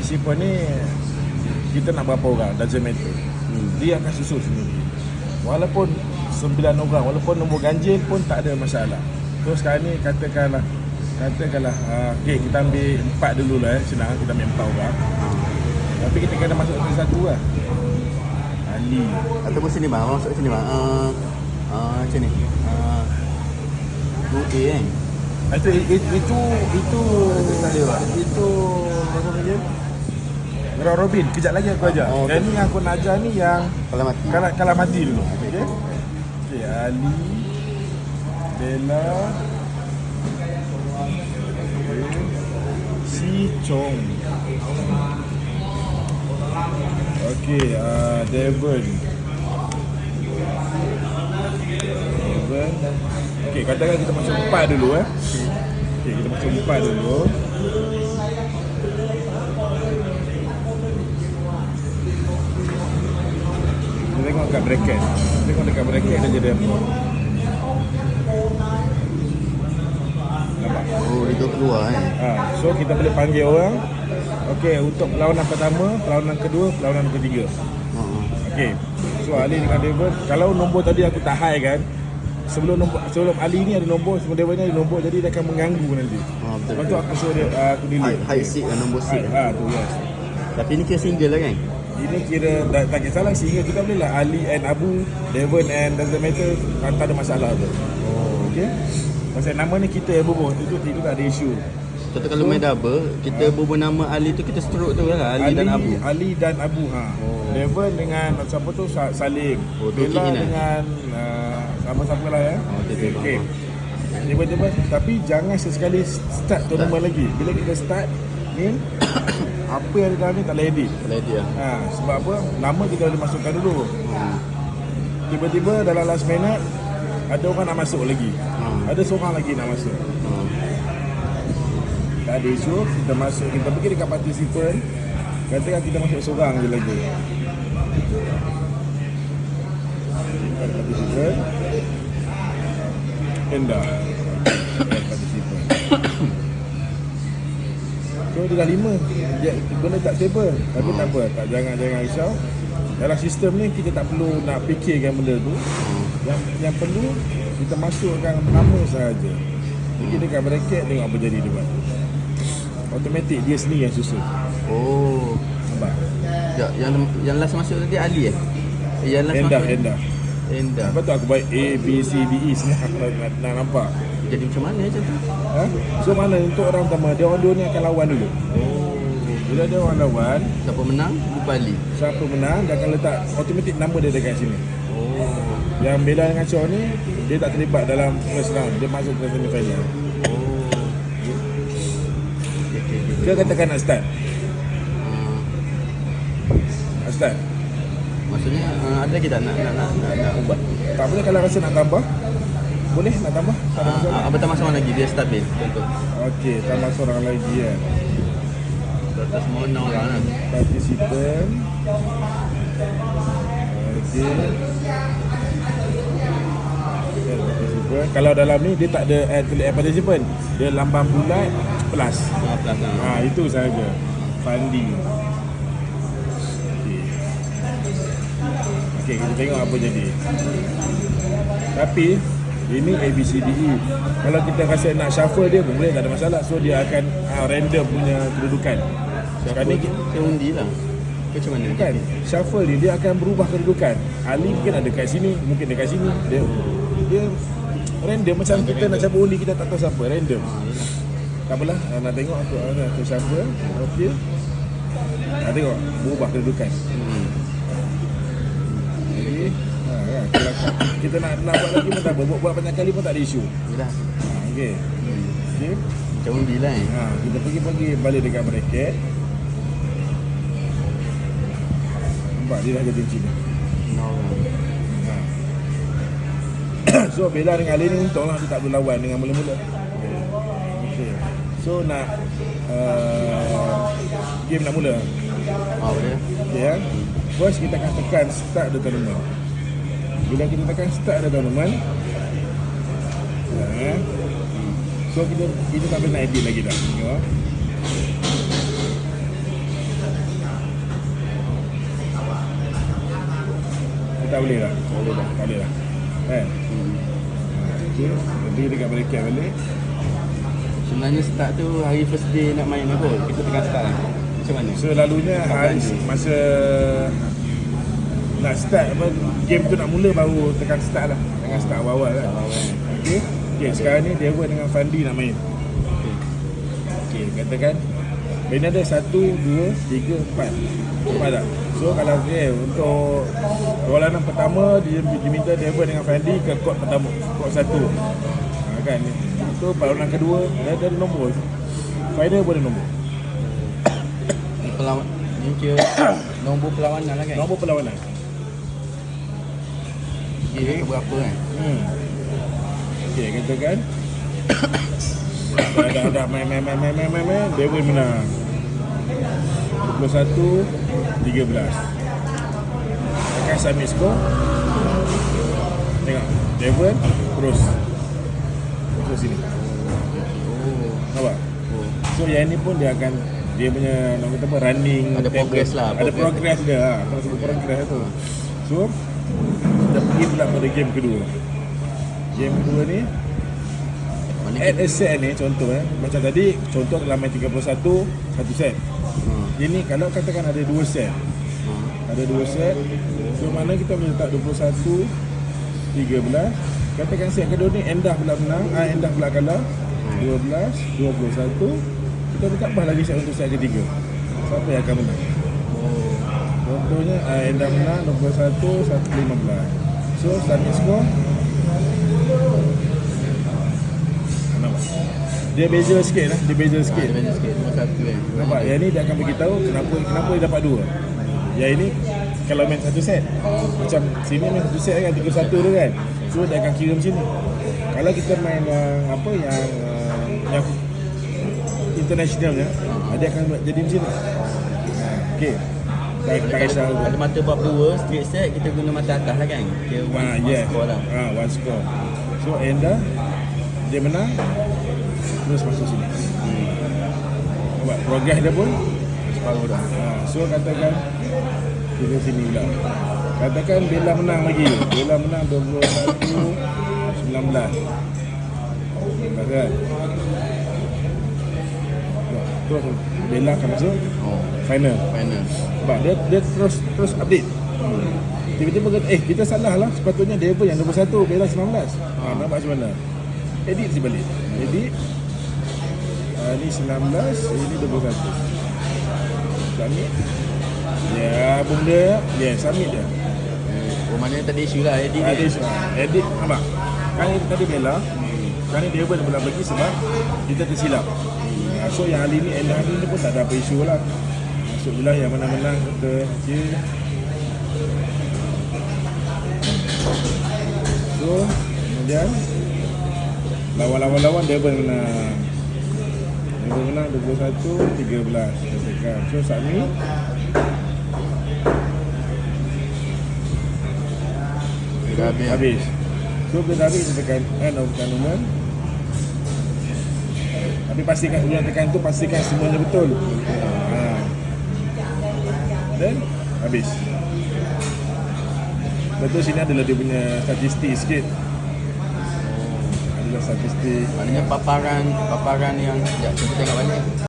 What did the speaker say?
participant ni kita nak berapa orang doesn't matter. Hmm. Dia akan susul sendiri. Walaupun sembilan orang, walaupun nombor ganjil pun tak ada masalah. So sekarang ni katakanlah katakanlah uh, okay, kita ambil empat dulu lah eh. Senang kita ambil empat orang. Tapi kita kena masuk satu lah. Ali. Ataupun sini bang, masuk sini bang. Uh, uh, macam ni. Uh, kan? Ah, Itu itu itu itu Itu tak ada, Pak? itu apa nama Round Robin, kejap lagi aku ajar. Oh, Dan okey. ni yang aku nak ajar ni yang Kalau mati. Kalau kalau mati dulu. Okey. Okey, Ali Bella okay. Si Chong. Okey, uh, Devon. Devon. Okey, katakan kita masuk empat dulu eh. Okey, kita masuk empat dulu. Tengok kat bracket. Tengok dekat bracket dia jadi apa. Nampak? Oh, dia keluar kan? Ha, so kita boleh panggil orang. Okey, untuk perlawanan pertama, perlawanan kedua, perlawanan ketiga. Uh-huh. Okey. So Ali dengan David, kalau nombor tadi aku tak high kan, sebelum nombor sebelum Ali ni ada nombor, sebelum David ni ada nombor, jadi dia akan mengganggu nanti. Oh, betul. Lepas tu aku suruh dia uh, aku delete. High, high seat kan, nombor seat. Ha, ha, tu yes. Tapi ni kira single lah kan? Ini kira tak, tak kisahlah sehingga kita boleh lah Ali and Abu, Devon and doesn't matter, tak tak ada masalah tu. Oh. Okey. Pasal nama ni kita yang berbual, itu, itu tak ada isu. Contoh kalau main double, kita berbual nama Ali tu kita stroke tu kan? Ali, dan Abu. Ali dan Abu ha. Oh. Devon dengan siapa tu Sa- Salim. Oh, Bella lah. dengan uh, siapa-siapa lah ya. Oh, faham, Tiba-tiba tapi jangan sesekali start tournament lagi. Bila kita start ni apa yang ada dalam ni tak boleh edit. Kalau dia. Ha, sebab apa? Nama kita boleh masukkan dulu. Hmm. Tiba-tiba dalam last minute ada orang nak masuk lagi. Hmm. Ada seorang lagi nak masuk. Hmm. Tak ada isu, kita masuk, kita pergi dekat participant Katakan kita masuk seorang je lagi Participant Enda Dekat Participant So dia dah lima. Dia, Benda tak stable. Tapi tak apa, tak, jangan jangan risau. Dalam sistem ni kita tak perlu nak fikirkan benda tu. Yang yang perlu kita masukkan nama sahaja. Pergi dekat bracket tengok apa jadi depan. Automatik dia sendiri yang susun. Oh. Nampak? Ya, yang yang last masuk tadi Ali eh? Eh, Yang last Endah, masuk endah Endah. Lepas tu aku buat A, B, C, D, E. Senang nak, nak nampak Jadi macam mana macam tu? ha? So mana untuk orang pertama Dia orang dua ni akan lawan dulu Oh. Bila dia orang lawan Siapa menang? Lupa Ali. Siapa menang Dia akan letak Automatik nama dia dekat sini Oh. Yang Bella dengan Chor ni Dia tak terlibat dalam first round Dia masuk ke semi final Oh. Dia katakan nak start Ah, Nak start maksudnya uh, ada tak nak nak nak, nak, nak ubah? Tak boleh kalau rasa nak tambah Boleh nak tambah? Tak ada masalah Uh, abang tambah seorang lagi dia stabil contoh. Okey, tambah seorang lagi kan Total semua? Enam orang lah. Participant Okey. Okay. Kalau dalam ni dia tak ada tulis add participant Dia lambang bulat plus Ah, plus lah. Ha, itu sahaja. Fandi. Okey. Okey, kita tengok apa jadi. Tapi ini ABCDE E. Kalau kita rasa nak shuffle dia pun boleh tak ada masalah. So dia akan uh, random punya kedudukan. Ni kita, undi lah. Macam mana? Kan Shuffle ni dia akan berubah kedudukan. Ali mungkin ada kat sini Mungkin dekat sini. Dia Dia Random. Macam kita nak cabut undi Kita tak tahu siapa. Random. Tak apalah. Ah, Nak tengok aku Aku, aku shuffle. Okey. Nak tengok. Berubah kedudukan. Hmm. Jadi ha, kan, kalau Kita nak, nak buat lagi pun tak apa buat, buat banyak kali pun tak ada isu Yelah. ha, Okey Hmm. Okey Macam undi lah eh. ha, Kita pergi-pergi balik dekat bracket Nampak dia dah jadi Enam orang. Ha. so Bella dengan Ali ni untunglah dia tak boleh lawan dengan mula-mula. Okay. So nak uh, game nak mula. Ah, boleh. Okay ya. First kita akan tekan start the tournament. Bila kita tekan start dah tuan-tuan ya. So kita, kita tak boleh nak edit lagi dah. Tengok. Tak boleh dah. Tak boleh dah. Tak boleh dah. Kan? Nanti dekat balik cap balik. Sebenarnya start tu hari first day nak main apa? Kita tengah start. Macam mana? So lalunya hari, masa nak start apa game tu nak mula baru tekan start lah. Tekan start awal-awal lah. Kan? Okay. Okay, sekarang ni Devon dengan Fandi nak main. Okay. Okay, katakan Ini ada satu, dua, tiga, empat Empat tak? So kalau okay, untuk Perlawanan pertama dia diminta Devon dengan Fandi ke court pertama Court satu ha, kan? So perlawanan kedua dia ada nombor Final boleh nombor Pelawan ni kira nombor perlawanan lah kan? Nombor perlawanan Kira ke berapa kan? hmm. Okay katakan Ada ada main main main main main main main Devon menang 21 13 Akan submit score Tengok Devon terus Terus sini Oh. Nampak? oh. So yang ni pun dia akan Dia punya Nama kata apa Running Ada progress lah, Ada progress. progress dia lah Kalau sebut progress tu So Pergi pula pada game kedua. Game kedua ni At a set ni contoh eh. Macam tadi Contoh dalam main 31 Satu set. Hmm. Ini kalau katakan ada dua set. Hmm. Ada dua set. So mana kita boleh letak 21 13 Katakan set kedua ni Endah pula menang. Ah, Endah pula kalah. 12 21 Kita boleh tambah lagi set untuk set ketiga. Siapa yang akan menang? Oh. Contohnya ah, Endah menang 21 1 15 So submit score Nampak? Dia beza sikit lah Dia beza sikit dia beza sikit. Nombor satu kan? Nampak? Yang ni dia akan beritahu kenapa kenapa dia dapat dua. Yang ini kalau main satu set macam sini main satu set kan 31 tu kan. So dia akan kira macam ni. Kalau kita main yang apa yang uh, yang internationalnya dia akan jadi macam ni. Okey. Kalau ada mata bab dua, straight set, kita guna mata atas lah kan? Kira one, Ah, one yes. score lah. Ah, one score. So Enda dia menang terus masuk sini. Hmm. Nampak progress dia pun Separuh dah. Ha, so katakan kita sini pula. Katakan Bella menang lagi. Bella menang 21 19. Katakan. Terus Bella akan masuk Oh, final. final. Sebab dia dia terus terus update. Tiba-tiba kata, eh kita salah lah. Sepatutnya dia pun yang 21 Bella 19 ha, Nampak macam mana? Edit si balik. Edit. Uh, Ni 19 Ini 21 Submit. Ya benda. Ya submit dia. Oh, maknanya tak ada isu lah edit Ada isu Edit nampak? Kan tadi Bella. Kan ni dia pun boleh bagi sebab Kita tersilap. Ha, So yang hari ni hari ni pun tak ada apa isu lah Masuk lah yang menang-menang Kata je So Kemudian Lawan-lawan-lawan dia pun menang Dia pun menang 21 13 Katakan So submit Dah habis. Habis. So bila dah habis kita tekan end of tournament. Tapi pastikan tekan tu pastikan semuanya betul. Ha. Then habis. Betul sini adalah dia punya statistik sikit. Adalah statistik. Maknanya paparan paparan yang sekejap kita tengok balik.